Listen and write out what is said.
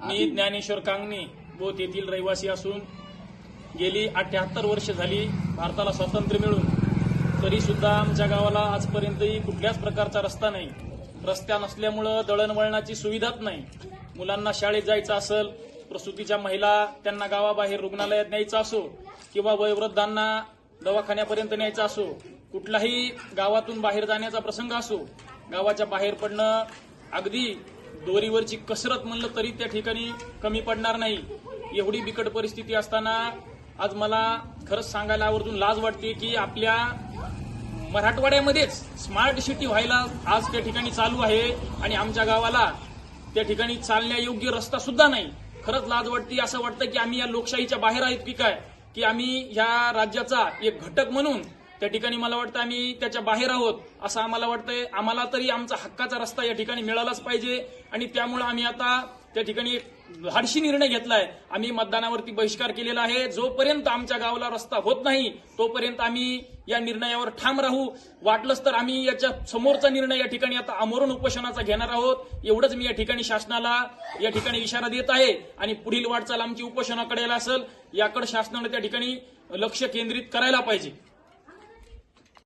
मी Dnyaneshwar Kangane both येथील रहिवासी असून गेली अठ्याहत्तर वर्ष झाली भारताला स्वातंत्र्य मिळून. तरी सुद्धा आमच्या गावाला आजपर्यंतही कुठल्याच प्रकारचा रस्ता नाही. रस्त्या नसल्यामुळं दळणवळणाची सुविधाच नाही. मुलांना शाळेत जायचं असेल प्रसूतीच्या महिला त्यांना गावाबाहेर रुग्णालयात न्यायचं असो किंवा वयोवृद्धांना दवाखान्यापर्यंत न्यायचं असो कुठलाही गावातून बाहेर जाण्याचा प्रसंग असो गावाच्या बाहेर पडणं अगदी दोरीवरची कसरत म्हणलं तरी त्या ठिकाणी कमी पडणार नाही. एवढी बिकट परिस्थिती असताना आज मला खरंच सांगायला आवर्जून लाज वाटते की आपल्या मराठवाड्यामध्येच स्मार्ट सिटी व्हायला आज त्या ठिकाणी चालू आहे आणि आमच्या गावाला त्या ठिकाणी चालण्यायोग्य रस्ता सुद्धा नाही. खरंच लाज वाटते असं वाटतं की आम्ही या लोकशाहीच्या बाहेर आहेत की काय? की आम्ही ह्या राज्याचा एक घटक म्हणून त्या ठिकाणी मला वाटतं आम्ही त्याच्या बाहेर आहोत असं आम्हाला वाटतंय. आम्हाला तरी आमचा हक्काचा रस्ता या ठिकाणी मिळालाच पाहिजे. आणि त्यामुळे आम्ही आता त्या ठिकाणी एक निर्णय घेतलाय. आम्ही मतदानावरती बहिष्कार केलेला आहे. जोपर्यंत आमच्या गावाला रस्ता होत नाही तोपर्यंत आम्ही या निर्णयावर ठाम राहू. वाटलंच तर आम्ही याच्या समोरचा निर्णय या ठिकाणी आता आमरण उपोषणाचा घेणार आहोत. एवढंच मी या ठिकाणी शासनाला या ठिकाणी इशारा देत आहे. आणि पुढील वाटचाल आमची उपोषणाकडे असेल. याकडे शासनानं त्या ठिकाणी लक्ष केंद्रित करायला पाहिजे.